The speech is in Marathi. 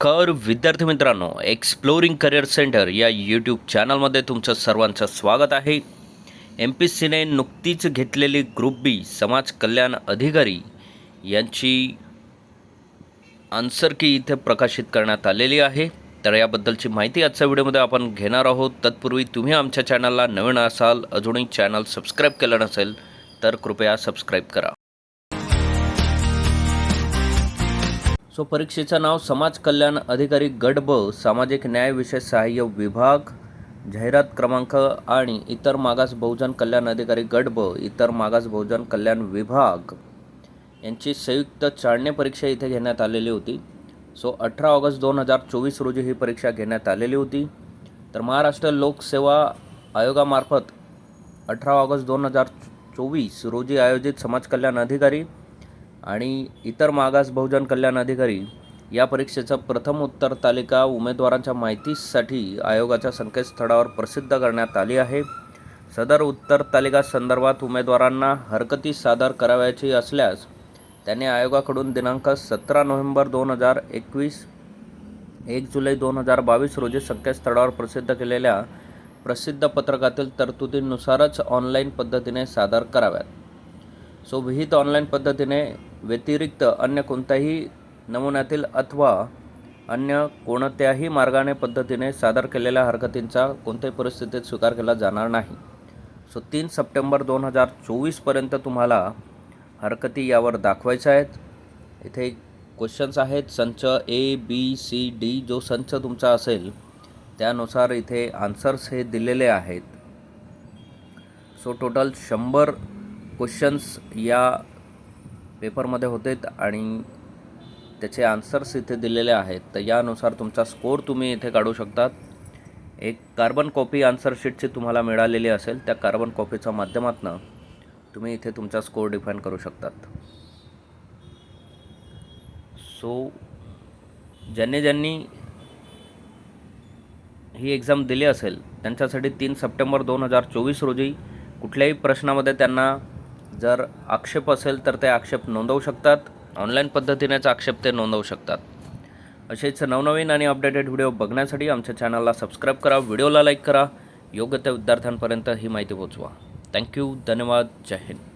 कर विद्यार्थी मित्रांनो एक्सप्लोरिंग करिअर सेंटर या यूट्यूब चॅनलमध्ये तुमचं सर्वांचं स्वागत आहे. एम पी सीने नुकतीच घेतलेली ग्रुप बी समाज कल्याण अधिकारी यांची आन्सर की इथे प्रकाशित करण्यात आलेली आहे. तर याबद्दलची माहिती आजच्या व्हिडिओमध्ये आपण घेणार आहोत. तत्पूर्वी तुम्ही आमच्या चॅनलला नवीन असाल अजूनही चॅनल सबस्क्राईब केलं नसेल तर कृपया सबस्क्राईब करा. सो परीक्षेचं नाव समाज कल्याण अधिकारी गट ब सामाजिक न्याय विषय सहाय्य विभाग जाहिरात क्रमांक आणि इतर मागास बहुजन कल्याण अधिकारी गट ब इतर मागास बहुजन कल्याण विभाग. यांची संयुक्त चाळणी परीक्षा इथे घेण्यात आलेली होती. सो अठरा ऑगस्ट दोन हजार चोवीस रोजी ही परीक्षा घेण्यात आलेली होती. तर महाराष्ट्र लोकसेवा आयोगामार्फत अठरा ऑगस्ट दोन हजार चोवीस रोजी आयोजित समाज कल्याण अधिकारी आणि इतर मागास बहुजन कल्याण अधिकारी या परीक्षेचं प्रथम उत्तर तालिका उमेदवारांच्या माहितीसाठी आयोगाच्या संकेतस्थळावर प्रसिद्ध करण्यात आली आहे. सदर उत्तर तालिका संदर्भात उमेदवारांना हरकती सादर करावयाची असल्यास त्यांनी आयोगाकडून दिनांक सतरा नोव्हेंबर दोन हजार एकवीस एक जुलै दोन हजार बावीस रोजी संकेतस्थळावर प्रसिद्ध केलेल्या प्रसिद्ध पत्रकातील तरतुदींनुसारच ऑनलाईन पद्धतीने सादर कराव्यात. सो विहित ऑनलाईन पद्धतीने व्यतिरिक्त अन्य कोणत्याही नमुन्यातील अथवा अन्य कोणत्याही मार्गाने पद्धतीने सादर केलेल्या हरकतींचा कोणत्याही परिस्थितीत स्वीकार केला जाणार नाही. सो तीन सप्टेंबर दोन हजार चोवीसपर्यंत तुम्हाला हरकती यावर दाखवायच्या आहेत. इथे क्वेश्चन्स आहेत. संच ए बी सी डी जो संच तुमचा असेल त्यानुसार इथे आन्सर्स हे दिलेले आहेत. सो टोटल शंभर क्वेश्चन्स या पेपरमध्ये होते आणि त्याचे आन्सर्स इथे दिलेले आहेत. तर यानुसार तुमचा स्कोर तुम्ही इथे काढू शकतात. एक कार्बन कॉपी आन्सर शीटची तुम्हाला मिळालेली असेल त्या कार्बन कॉपीच्या माध्यमातून तुम्ही इथे तुमचा स्कोर डिफाईन करू शकतात. सो ज्यांनी ज्यांनी ही एक्झाम दिली असेल त्यांच्यासाठी तीन सप्टेंबर दोन हजार चोवीस रोजी कुठल्याही प्रश्नामध्ये त्यांना जर आक्षेप असेल तर ते आक्षेप नोंदवू शकतात. ऑनलाईन पद्धतीनेच आक्षेप ते नोंदवू शकतात. असेच नवनवीन आणि अपडेटेड व्हिडिओ बघण्यासाठी आमच्या चॅनलला सबस्क्राईब करा व्हिडिओला लाईक करा. योग्य त्या विद्यार्थ्यांपर्यंत ही माहिती पोचवा थँक्यू धन्यवाद. जय हिंद.